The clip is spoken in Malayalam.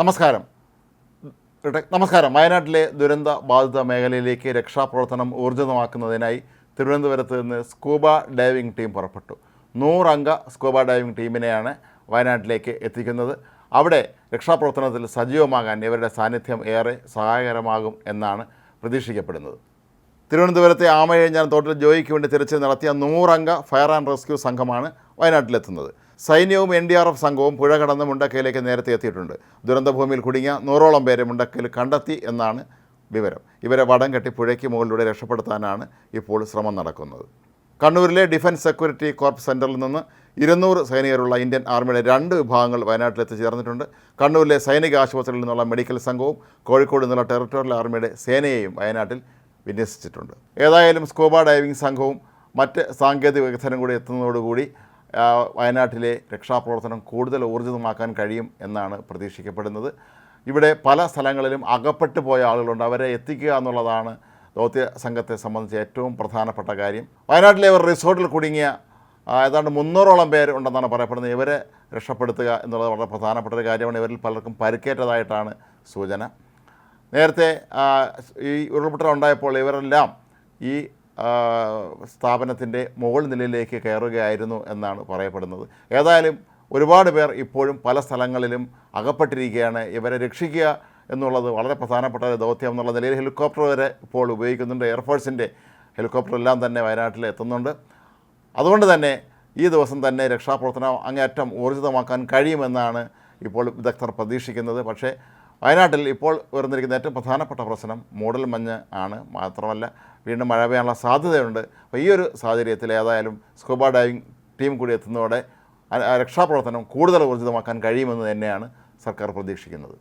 നമസ്കാരം. നമസ്കാരം. വയനാട്ടിലെ ദുരന്ത ബാധിത മേഖലയിലേക്ക് രക്ഷാപ്രവർത്തനം ഊർജിതമാക്കുന്നതിനായി തിരുവനന്തപുരത്ത് നിന്ന് സ്കൂബ ഡൈവിംഗ് ടീം പുറപ്പെട്ടു. നൂറംഗ സ്കൂബ ഡൈവിംഗ് ടീമിനെയാണ് വയനാട്ടിലേക്ക് എത്തിക്കുന്നത്. അവിടെ രക്ഷാപ്രവർത്തനത്തിൽ സജീവമാകാൻ ഇവരുടെ സാന്നിധ്യം ഏറെ സഹായകരമാകും എന്നാണ് പ്രതീക്ഷിക്കപ്പെടുന്നത്. തിരുവനന്തപുരത്തെ ആമയഴിഞ്ഞാൻ തോട്ടിൽ ജോയിക്ക് വേണ്ടി തിരച്ചിൽ നടത്തിയ നൂറംഗ ഫയർ ആൻഡ് റെസ്ക്യൂ സംഘമാണ് വയനാട്ടിലെത്തുന്നത്. സൈന്യവും എൻ ഡി ആർ എഫ് സംഘവും പുഴ കടന്ന് മുണ്ടക്കയിലേക്ക് നേരത്തെ എത്തിയിട്ടുണ്ട്. ദുരന്തഭൂമിയിൽ കുടുങ്ങിയ നൂറോളം പേരെ മുണ്ടക്കയിൽ കണ്ടെത്തി എന്നാണ് വിവരം. ഇവരെ വടം കെട്ടി പുഴയ്ക്ക് മുകളിലൂടെ രക്ഷപ്പെടുത്താനാണ് ഇപ്പോൾ ശ്രമം നടക്കുന്നത്. കണ്ണൂരിലെ ഡിഫൻസ് സെക്യൂരിറ്റി കോർപ്പ് സെന്ററിൽ നിന്ന് ഇരുന്നൂറ് സൈനികരുള്ള ഇന്ത്യൻ ആർമിയുടെ രണ്ട് വിഭാഗങ്ങൾ വയനാട്ടിലെത്തി എത്തിച്ചേർന്നിട്ടുണ്ട് കണ്ണൂരിലെ സൈനിക ആശുപത്രിയിൽ നിന്നുള്ള മെഡിക്കൽ സംഘവും കോഴിക്കോട് നിന്നുള്ള ടെറിട്ടോറിയൽ ആർമിയുടെ സേനയെയും വയനാട്ടിൽ വിന്യസിച്ചിട്ടുണ്ട്. ഏതായാലും സ്കൂബ ഡൈവിംഗ് സംഘവും മറ്റ് സാങ്കേതിക വികസനം കൂടി എത്തുന്നതോടുകൂടി വയനാട്ടിലെ രക്ഷാപ്രവർത്തനം കൂടുതൽ ഊർജിതമാക്കാൻ കഴിയും എന്നാണ് പ്രതീക്ഷിക്കപ്പെടുന്നത്. ഇവിടെ പല സ്ഥലങ്ങളിലും അകപ്പെട്ടു പോയ ആളുകളുണ്ട്. അവരെ എത്തിക്കുക എന്നുള്ളതാണ് ദൗത്യ സംഘത്തെ സംബന്ധിച്ച് ഏറ്റവും പ്രധാനപ്പെട്ട കാര്യം. വയനാട്ടിലെ ഒരു റിസോർട്ടിൽ കുടുങ്ങിയ ഏതാണ്ട് മുന്നൂറോളം പേർ ഉണ്ടെന്നാണ് പറയപ്പെടുന്നത്. ഇവരെ രക്ഷപ്പെടുത്തുക എന്നുള്ളത് വളരെ പ്രധാനപ്പെട്ട ഒരു കാര്യമാണ്. ഇവരിൽ പലർക്കും പരിക്കേറ്റതായിട്ടാണ് സൂചന. നേരത്തെ ഈ ഉരുൾപൊട്ടൽ ഉണ്ടായപ്പോൾ ഇവരെല്ലാം ഈ സ്ഥാപനത്തിന്റെ മുകൾ നിലയിലേക്ക് കയറുകയായിരുന്നു എന്നാണ് പറയപ്പെടുന്നത്. ഏതായാലും ഒരുപാട് പേർ ഇപ്പോഴും പല സ്ഥലങ്ങളിലും അകപ്പെട്ടിരിക്കുകയാണ്. ഇവരെ രക്ഷിക്കുക എന്നുള്ളത് വളരെ പ്രധാനപ്പെട്ട ദൗത്യം എന്നുള്ള നിലയിൽ ഹെലികോപ്റ്റർ വരെ ഇപ്പോൾ ഉപയോഗിക്കുന്നുണ്ട്. എയർഫോഴ്സിന്റെ ഹെലികോപ്റ്റർ എല്ലാം തന്നെ വയനാട്ടിൽ എത്തുന്നുണ്ട്. അതുകൊണ്ട് തന്നെ ഈ ദിവസം തന്നെ രക്ഷാപ്രവർത്തനം അങ്ങേയറ്റം ഊർജിതമാക്കാൻ കഴിയുമെന്നാണ് ഇപ്പോൾ വിദഗ്ധർ പ്രതീക്ഷിക്കുന്നത്. പക്ഷേ വയനാട്ടിൽ ഇപ്പോൾ ഉയർന്നിരിക്കുന്ന ഏറ്റവും പ്രധാനപ്പെട്ട പ്രശ്നം മൂടൽ മഞ്ഞ് ആണ്. മാത്രമല്ല വീണ്ടും മഴ പെയ്യാനുള്ള സാധ്യതയുണ്ട്. അപ്പോൾ ഈ ഒരു സാഹചര്യത്തിൽ ഏതായാലും സ്കൂബ ഡൈവിംഗ് ടീം കൂടി എത്തുന്നതോടെ രക്ഷാപ്രവർത്തനം കൂടുതൽ ഊർജിതമാക്കാൻ കഴിയുമെന്ന് തന്നെയാണ് സർക്കാർ പ്രതീക്ഷിക്കുന്നത്.